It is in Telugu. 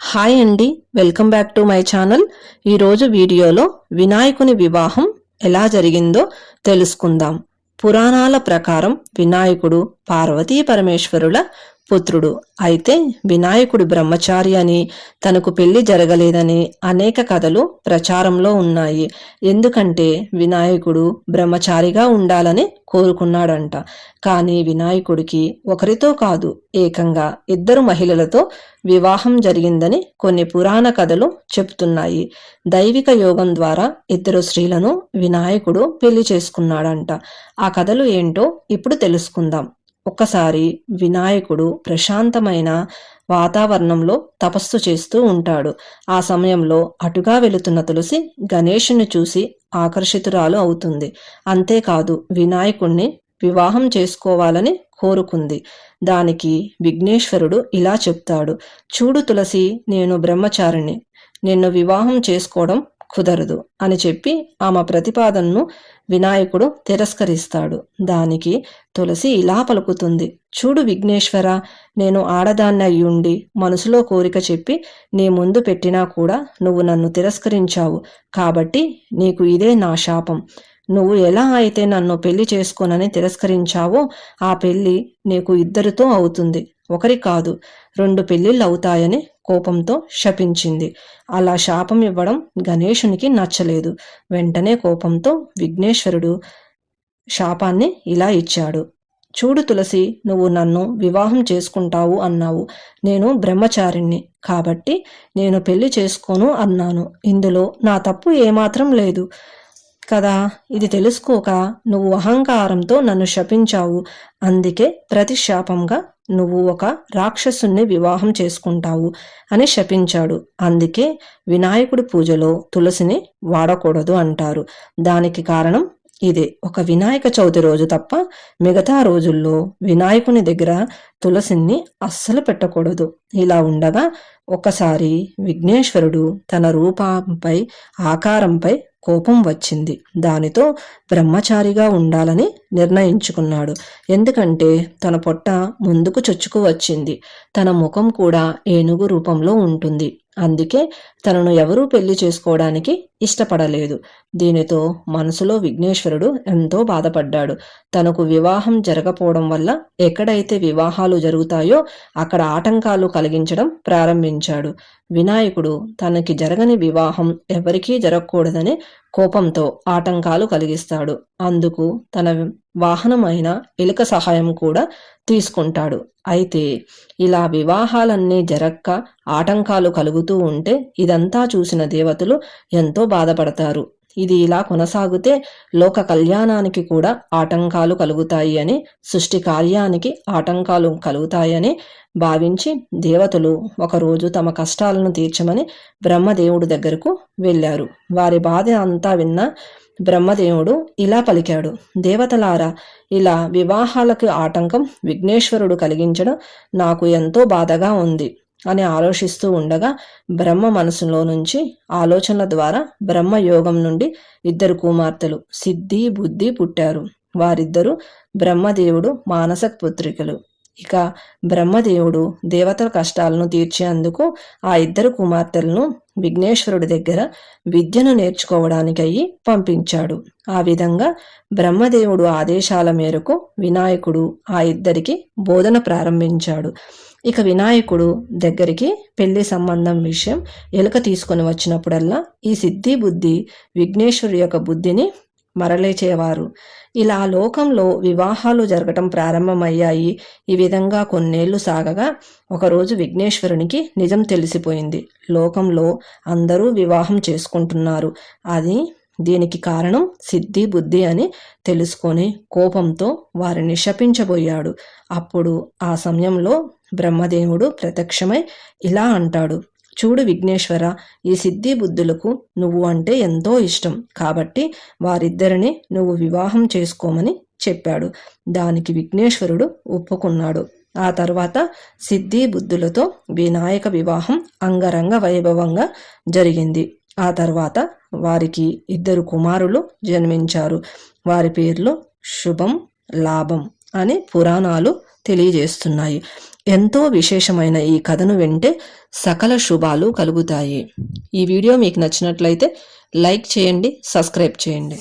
హాయ్ అండి welcome back to my channel ఈరోజు వీడియోలో వినాయకుని వివాహం ఎలా జరిగిందో తెలుసుకుందాం. పురాణాల ప్రకారం వినాయకుడు పార్వతీ పరమేశ్వరుల పుత్రుడు. అయితే వినాయకుడు బ్రహ్మచారి అని తనకు పెళ్ళి జరగలేదని అనేక కథలు ప్రచారంలో ఉన్నాయి. ఎందుకంటే వినాయకుడు బ్రహ్మచారిగా ఉండాలని కోరుకున్నాడంట. కానీ వినాయకుడికి ఒకరితో కాదు ఏకంగా ఇద్దరు మహిళలతో వివాహం జరిగిందని కొన్ని పురాణ కథలు చెప్తున్నాయి. దైవిక యోగం ద్వారా ఇద్దరు స్త్రీలను వినాయకుడు పెళ్ళి చేసుకున్నాడంట. ఆ కథలు ఏంటో ఇప్పుడు తెలుసుకుందాం. ఒక్కసారి వినాయకుడు ప్రశాంతమైన వాతావరణంలో తపస్సు చేస్తూ ఉంటాడు. ఆ సమయంలో అటుగా వెళుతున్న తులసి గణేషుని చూసి ఆకర్షితురాలు అవుతుంది. అంతేకాదు వినాయకుణ్ణి వివాహం చేసుకోవాలని కోరుకుంది. దానికి విఘ్నేశ్వరుడు ఇలా చెప్తాడు. చూడు తులసి నేను బ్రహ్మచారిని నిన్ను వివాహం చేసుకోవడం కుదరదు అని చెప్పి ఆమె ప్రతిపాదనను వినాయకుడు తిరస్కరిస్తాడు. దానికి తులసి ఇలా పలుకుతుంది. చూడు విఘ్నేశ్వర నేను ఆడదాన్ని అయ్యుండి మనసులో కోరిక చెప్పి నీ ముందు పెట్టినా కూడా నువ్వు నన్ను తిరస్కరించావు. కాబట్టి నీకు ఇదే నా శాపం. నువ్వు ఎలా అయితే నన్ను పెళ్ళి చేసుకోనని తిరస్కరించావో ఆ పెళ్ళి నీకు ఇద్దరితో అవుతుంది. ఒకరి కాదు రెండు పెళ్ళిళ్ళు అవుతాయని కోపంతో శపించింది. అలా శాపం ఇవ్వడం గణేశునికి నచ్చలేదు. వెంటనే కోపంతో విఘ్నేశ్వరుడు శాపాన్ని ఇలా ఇచ్చాడు. చూడు తులసి నువ్వు నన్ను వివాహం చేసుకుంటావు అన్నావు. నేను బ్రహ్మచారిణ్ణి. కాబట్టి నేను పెళ్ళి చేసుకోను అన్నాను. ఇందులో నా తప్పు ఏమాత్రం లేదు. కదా? ఇది తెలుసుకోక నువ్వు అహంకారంతో నన్ను శపించావు. అందుకే ప్రతిశాపంగా నువ్వు ఒక రాక్షసుణ్ణి వివాహం చేసుకుంటావు అని శపించాడు. అందుకే వినాయకుడి పూజలో తులసిని వాడకూడదు అంటారు. దానికి కారణం ఇదే. ఒక వినాయక చవితి రోజు తప్ప మిగతా రోజుల్లో వినాయకుని దగ్గర తులసిని అస్సలు పెట్టకూడదు. ఇలా ఉండగా ఒకసారి విఘ్నేశ్వరుడు తన రూపంపై ఆకారంపై కోపం వచ్చింది. దానితో బ్రహ్మచారిగా ఉండాలని నిర్ణయించుకున్నాడు. ఎందుకంటే తన పొట్ట ముందుకు చొచ్చుకు వచ్చింది. తన ముఖం కూడా ఏనుగు రూపంలో ఉంటుంది. అందుకే తనను ఎవరూ పెళ్ళి చేసుకోవడానికి ఇష్టపడలేదు. దీనితో మనసులో విఘ్నేశ్వరుడు ఎంతో బాధపడ్డాడు. తనకు వివాహం జరగపోవడం వల్ల ఎక్కడైతే వివాహాలు జరుగుతాయో అక్కడ ఆటంకాలు కలిగించడం ప్రారంభించాడు. వినాయకుడు తనకి జరగని వివాహం ఎవరికీ జరగకూడదని కోపంతో ఆటంకాలు కలిగిస్తాడు. అందుకు తన వాహనమైన ఎలుక సహాయం కూడా తీసుకుంటాడు. అయితే ఇలా వివాహాలన్నీ జరక్క ఆటంకాలు కలుగుతూ ఉంటే ఇదంతా చూసిన దేవతలు ఎంతో బాధపడతారు. ఇది ఇలా కొనసాగితే లోక కళ్యాణానికి కూడా ఆటంకాలు కలుగుతాయి అని సృష్టి కార్యానికి ఆటంకాలు కలుగుతాయని భావించి దేవతలు ఒకరోజు తమ కష్టాలను తీర్చమని బ్రహ్మదేవుడి దగ్గరకు వెళ్ళారు. వారి బాధ అంతా విన్న బ్రహ్మదేవుడు ఇలా పలికాడు. దేవతలారా ఇలా వివాహాలకు ఆటంకం విఘ్నేశ్వరుడు కలిగించడం నాకు ఎంతో బాధగా ఉంది. అని ఆలోచిస్తూ ఉండగా బ్రహ్మ మనసులో నుంచి ఆలోచనల ద్వారా బ్రహ్మ యోగం నుండి ఇద్దరు కుమార్తెలు సిద్ధి బుద్ధి పుట్టారు. వారిద్దరూ బ్రహ్మదేవుడు మానస పుత్రికలు. ఇక బ్రహ్మదేవుడు దేవతల కష్టాలను తీర్చేందుకు ఆ ఇద్దరు కుమార్తెలను విఘ్నేశ్వరుడి దగ్గర విద్యను నేర్చుకోవడానికయ్యి పంపించాడు. ఆ విధంగా బ్రహ్మదేవుడు ఆదేశాల మేరకు వినాయకుడు ఆ ఇద్దరికి బోధన ప్రారంభించాడు. ఇక వినాయకుడు దగ్గరికి పెళ్ళి సంబంధం విషయం ఎలుక తీసుకొని వచ్చినప్పుడల్లా ఈ సిద్ధి బుద్ధి విఘ్నేశ్వరు యొక్క బుద్ధిని మరలేచేవారు. ఇలా లోకంలో వివాహాలు జరగటం ప్రారంభమయ్యాయి. ఈ విధంగా కొన్నేళ్ళు సాగగా ఒకరోజు విఘ్నేశ్వరునికి నిజం తెలిసిపోయింది. లోకంలో అందరూ వివాహం చేసుకుంటున్నారు. అది దీనికి కారణం సిద్ధి బుద్ధి అని తెలుసుకొని కోపంతో వారిని శపించబోయాడు. అప్పుడు ఆ సమయంలో బ్రహ్మదేవుడు ప్రత్యక్షమై ఇలా అంటాడు చూడు విఘ్నేశ్వర ఈ సిద్ధి బుద్ధులకు నువ్వు అంటే ఎంతో ఇష్టం. కాబట్టి వారిద్దరిని నువ్వు వివాహం చేసుకోమని చెప్పాడు. దానికి విఘ్నేశ్వరుడు ఒప్పుకున్నాడు. ఆ తర్వాత సిద్ధి బుద్ధులతో వినాయక వివాహం అంగరంగ వైభవంగా జరిగింది. ఆ తర్వాత వారికి ఇద్దరు కుమారులు జన్మించారు. వారి పేర్లు శుభం లాభం అని పురాణాలు తెలియజేస్తున్నాయి. ఎంతో విశేషమైన ఈ కథను వింటే సకల శుభాలు కలుగుతాయి. ఈ వీడియో మీకు నచ్చినట్లయితే లైక్ చేయండి సబ్స్క్రైబ్ చేయండి.